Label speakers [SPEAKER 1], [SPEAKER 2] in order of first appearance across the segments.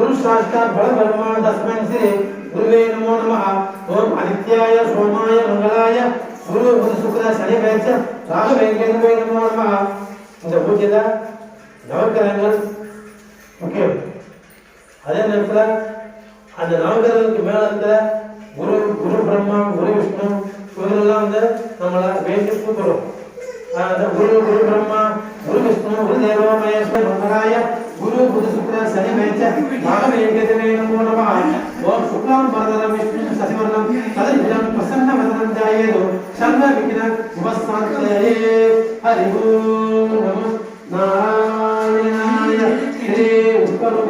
[SPEAKER 1] गुरु साक्षात् बल ब्रह्मा तस्मै श्री गुरुवे नमो नमः ओम आदित्याय सोमाय मंगलाय गुरु बुध शुक्र शनि वेच ராகு வெங்கடவே நமோ நமः இந்த பூஜையில நவக்கிரகங்கள் முக்கியம் அதே நேரத்தில் அந்த நவகிரகத்துக்கு மேல இருக்கிற குரு குரு பிரம்மா குரு விஷ்ணு இவரெல்லாம் வந்து நம்மளை வேண்டி கூப்பிடும் அந்த குரு குரு பிரம்மா குரு விஷ்ணு குரு தேவோ மகேஸ்வர மகராய குரு புது భాగం ఏంటైతే ఓం శుక్లాం వరదరం విష్ణు సతివర్ణం తదిజం ప్రసన్న వదనం జాయేదు సర్వ విఘ్న ఉపశాంతయే హరి ఓం నమో. నారాయణాయ శ్రీ ఉత్పరూప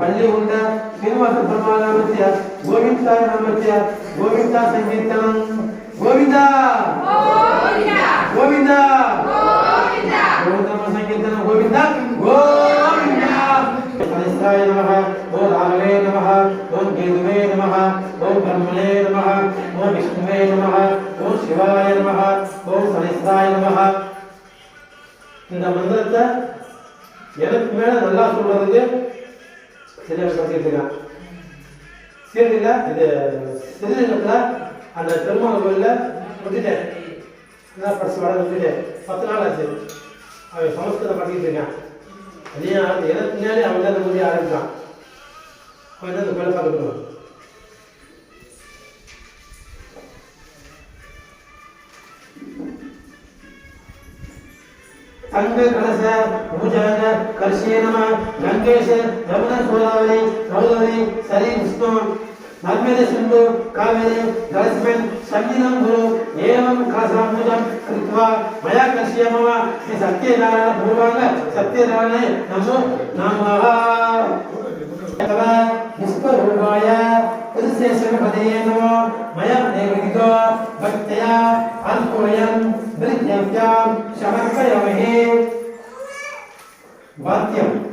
[SPEAKER 1] పల్లి ఉండ శ్రీనివాస బ్రహ్మానామత్య గోవింద నామత్య గోవింద సంకీర్తనం. గోవింద! గోవింద! గోవింద! గోవింద! సంకీర్తనం. గోవింద! கேதுவே நம ஓம் கர்மலே நம ஓம் விஷ்ணுவே நம ஓம் சிவாய நம ஓம் கலிஸ்தாய நம இந்த மந்திரத்தை எனக்கு மேல நல்லா சொல்றதுக்கு சரியாக சொல்லியிருக்கான் சீரடியில் இது சிறுநீளத்தில் அந்த பெருமாள் கோயிலில் விட்டுட்டேன் என்ன படிச்சு வட விட்டுட்டேன் பத்து நாள் ஆச்சு. அவன் சமஸ்கிருதம் படிக்கிட்டு இருக்கான் அதே எனக்கு பின்னாடி அவன் தான் அந்த ஆரம்பிச்சான். Bueno, lo cual para lo अंगकलश भुजंग कर्षे नम गंगेश यमुन गोदावरी गोदावरी सरी विष्णु नर्मदे सिंधु कावेरी जलस्मिन् संगिनं गुरु एवं कलशाम्बुजं कृत्वा मया कर्ष्य मम श्री सत्यनारायण भूभाग सत्यनारायणे नमो नमः विश्वरूपाय पुरुषेश्वरपदये नमो मया निर्विदितो भक्त्या अर्पयन् नृत्यं समर्पयामहे। वाक्यम्।